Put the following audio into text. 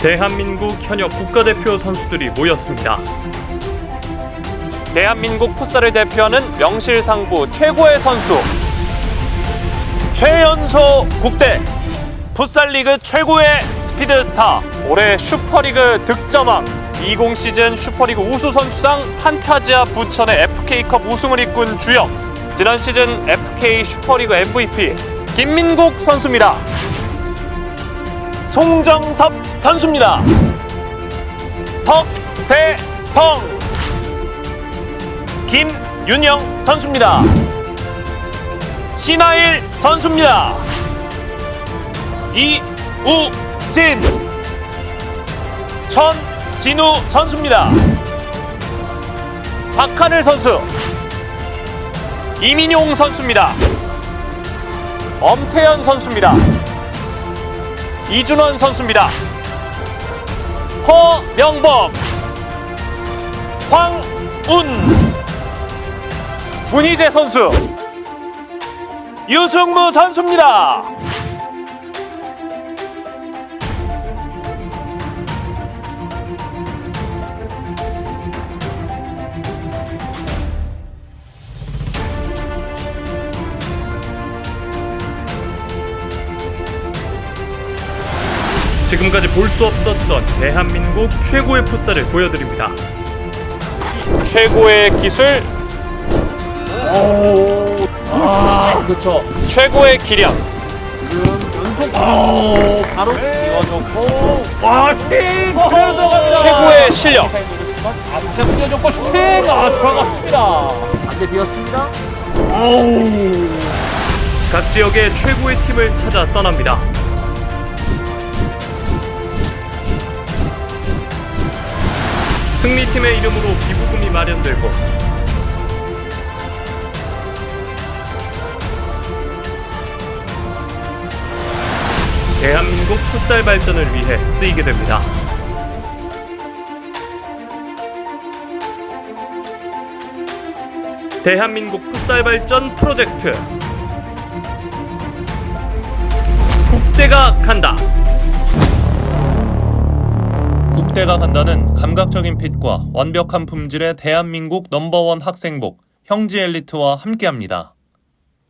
대한민국 현역 국가대표 선수들이 모였습니다. 대한민국 풋살을 대표하는 명실상부 최고의 선수 최연소 국대 풋살리그 최고의 스피드스타 올해 슈퍼리그 득점왕 20 시즌 슈퍼리그 우수 선수상 판타지아 부천의 FK컵 우승을 이끈 주역 지난 시즌 FK 슈퍼리그 MVP 김민국 선수입니다. 송정섭 선수입니다. 덕대성 김윤영 선수입니다. 신하일 선수입니다. 이우진 천진우 선수입니다. 박하늘 선수 이민용 선수입니다. 엄태현 선수입니다. 이준원 선수입니다. 허명범 황운 문희재 선수 유승무 선수입니다. 지금까지 볼 수 없었던 대한민국 최고의 풋살을 보여드립니다. 최고의 기술 아, 그렇죠. 최고의 기량 연속. 오, 바로 띄워줬고. 와, 슈팅! 들어갑니다. 최고의 실력 앞에 띄워줬고 슈팅! 아, 들어갔습니다. 반대 비었습니다. 오우. 각 지역의 최고의 팀을 찾아 떠납니다. 승리팀의 이름으로 기부금이 마련되고 대한민국 풋살 발전을 위해 쓰이게 됩니다. 대한민국 풋살 발전 프로젝트 국대가 간다. 감각적인 핏과 완벽한 품질의 대한민국 넘버원 학생복 형지 엘리트와 함께합니다.